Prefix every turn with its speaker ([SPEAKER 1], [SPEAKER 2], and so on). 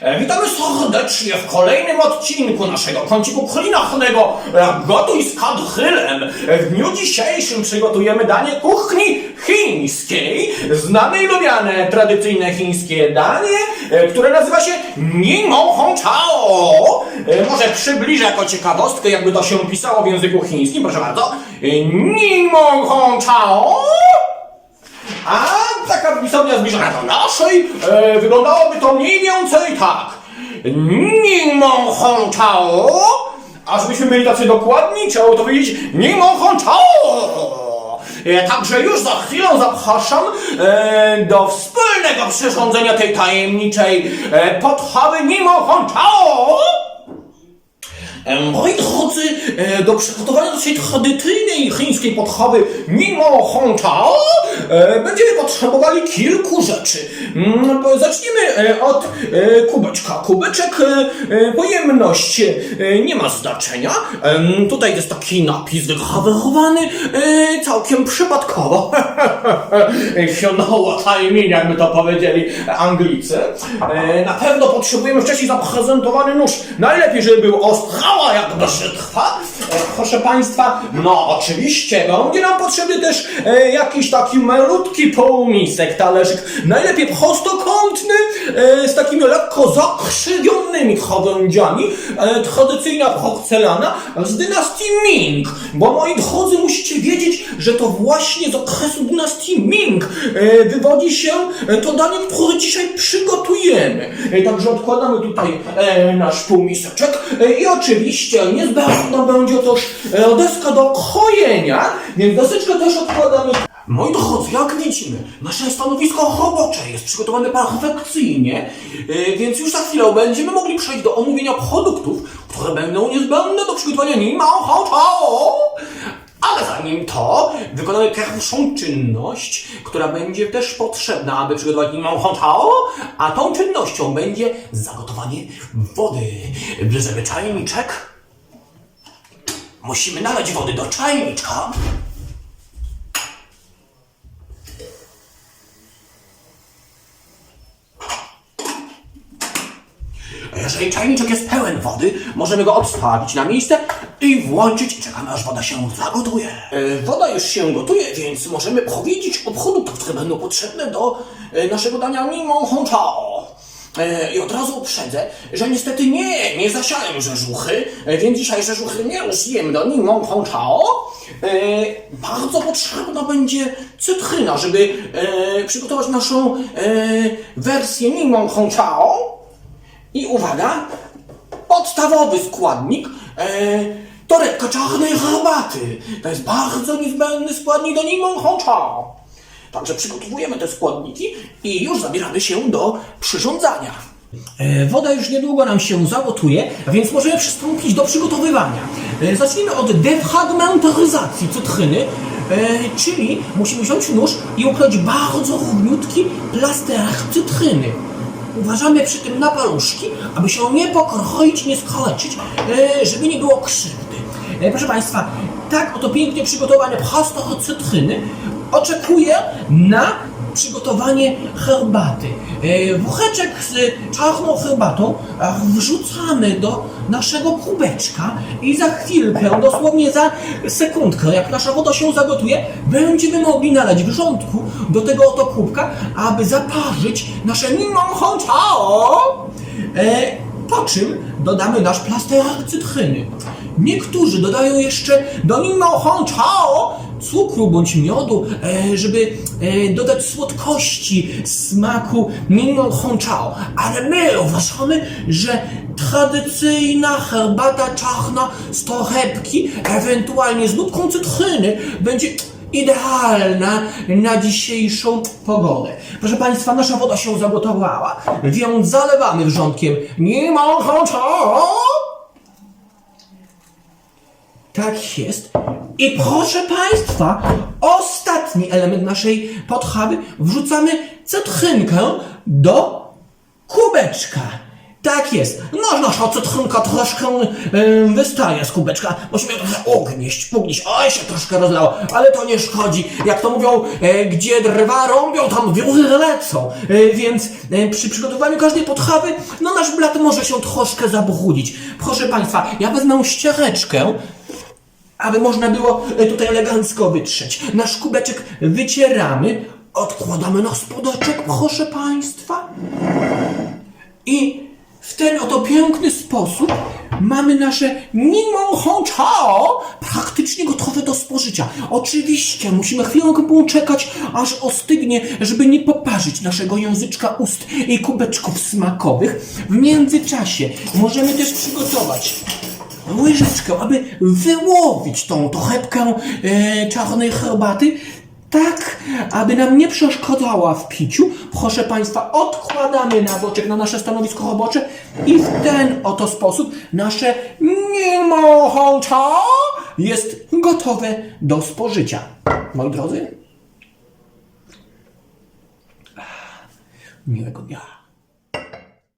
[SPEAKER 1] E, Witamy serdecznie w kolejnym odcinku naszego kąciku kulinarnego e, Gotuj z kadchylem. E, W dniu dzisiejszym przygotujemy danie kuchni chińskiej, znane i lubiane tradycyjne chińskie danie, które nazywa się Hong Chao. Może przybliżę jako ciekawostkę, jakby to się pisało w języku chińskim, proszę bardzo. Nimon Hong Chao. A taka pisownia zbliżona do naszej, e, wyglądałoby to mniej więcej tak. Nimon Hong Chao. A żebyśmy byli tacy dokładni, trzeba to powiedzieć Nimon Hong Chao. E, Także już za chwilę zapraszam e, do wspólnego przyrządzenia tej tajemniczej e, podchawy Nimon Hong. E, Moi drodzy, e, do przygotowania naszej tradycyjnej chińskiej podchawy Nimo Hong Chao e, będziemy potrzebowali kilku rzeczy. Mm, e, od kubeczka. Kubeczek pojemność nie ma znaczenia. Tutaj jest taki napis wygrawerowany całkiem przypadkowo. się noło timing, jakby to powiedzieli Anglicy. Na pewno potrzebujemy wcześniej zaprezentowany nóż. Najlepiej, żeby był ostrała jak brzytwa. E, Proszę Państwa, no oczywiście, będzie nam potrzebny też e, jakiś taki malutki półmisek, talerzyk. Najlepiej prostokątny, e, z takimi lekko zakrzywionymi krawędziami. E, tradycyjna porcelana z dynastii Ming. Bo moi drodzy, musicie wiedzieć, że to właśnie z okresu dynastii Ming e, wywodzi się e, to danie, które dzisiaj przygotujemy. E, Także odkładamy tutaj e, nasz półmiseczek e, i oczywiście niezbędna będzie też e, deska do krojenia, więc deseczkę też odkładamy. Moi drodzy, jak widzimy, nasze stanowisko robocze jest przygotowane perfekcyjnie, e, więc już za chwilę będziemy mogli przejść do omówienia produktów, które będą niezbędne do przygotowania Nima Hao Chao. Ale zanim to, wykonamy pierwszą czynność, która będzie też potrzebna, aby przygotować Nima Hao Chao, a tą czynnością będzie zagotowanie wody. Bierzemy czajniczek. Musimy nalać wody do czajniczka. Jeżeli czajniczek jest pełen wody, możemy go odstawić na miejsce i włączyć i czekamy aż woda się zagotuje. E, woda już się gotuje, więc możemy powiedzieć o produktach, które będą potrzebne do e, naszego dania Chao. E, I od razu uprzedzę, że niestety nie, nie zasiałem rzeżuchy, e, więc dzisiaj rzeżuchy nie użyjemy do Nimon Hong Chao. E, bardzo potrzebna będzie cytryna, żeby e, przygotować naszą e, wersję Hong Chao. I uwaga, podstawowy składnik e, torebka czarnej herbaty. To jest bardzo niezbędny składnik do Hong Chao. Także przygotowujemy te składniki i już zabieramy się do przyrządzania. E, Woda już niedługo nam się zagotuje, więc możemy przystąpić do przygotowywania. E, Zacznijmy od defragmentaryzacji cytryny, e, czyli musimy wziąć nóż i ukroić bardzo równiutki plasterek cytryny. Uważamy przy tym na paluszki, aby się nie pokroić, nie skaleczyć, żeby nie było krzywdy. Proszę Państwa, tak oto pięknie przygotowany plaster cytryny oczekuje na przygotowanie herbaty. E, Woreczek z czarną herbatą wrzucamy do naszego kubeczka i za chwilkę, dosłownie za sekundkę, jak nasza woda się zagotuje, będziemy mogli nalać wrzątku do tego oto kubka, aby zaparzyć nasze hong chao. E, po czym dodamy nasz plasterek cytryny. Niektórzy dodają jeszcze do Hong Chao cukru bądź miodu, e, żeby e, dodać słodkości smaku Nimo Hong Chao. Ale my uważamy, że tradycyjna herbata czarna z torebki, ewentualnie z nutką cytryny, będzie idealna na dzisiejszą pogodę. Proszę Państwa, nasza woda się zagotowała, więc zalewamy wrzątkiem Nimo Hong Chao. Tak jest. I proszę Państwa, ostatni element naszej podchawy wrzucamy cytrynkę do kubeczka.
[SPEAKER 2] Tak jest. No, nasza cytrynka troszkę e, wystaje z kubeczka. Musimy trochę ugnieść, ugnieść. Oj, się troszkę rozlało, ale to nie szkodzi. Jak to mówią, e, gdzie drwa rąbią, tam wióry lecą. E, więc e, przy przygotowaniu każdej potrawy, no nasz blat może się troszkę zabrudzić. Proszę Państwa, ja wezmę ściereczkę, aby można było e, tutaj elegancko wytrzeć. Nasz kubeczek wycieramy, odkładamy na spodeczek, proszę Państwa. I w ten oto piękny sposób mamy nasze Nimon Honchao praktycznie gotowe do spożycia. Oczywiście musimy chwilę poczekać, aż ostygnie, żeby nie poparzyć naszego języczka ust i kubeczków smakowych. W międzyczasie możemy też przygotować łyżeczkę, aby wyłowić tą torebkę e, czarnej herbaty, tak, aby nam nie przeszkadzała w piciu. Proszę Państwa, odkładamy na boczek na nasze stanowisko robocze i w ten oto sposób nasze nimohoncha jest gotowe do spożycia. Moi drodzy, miłego dnia.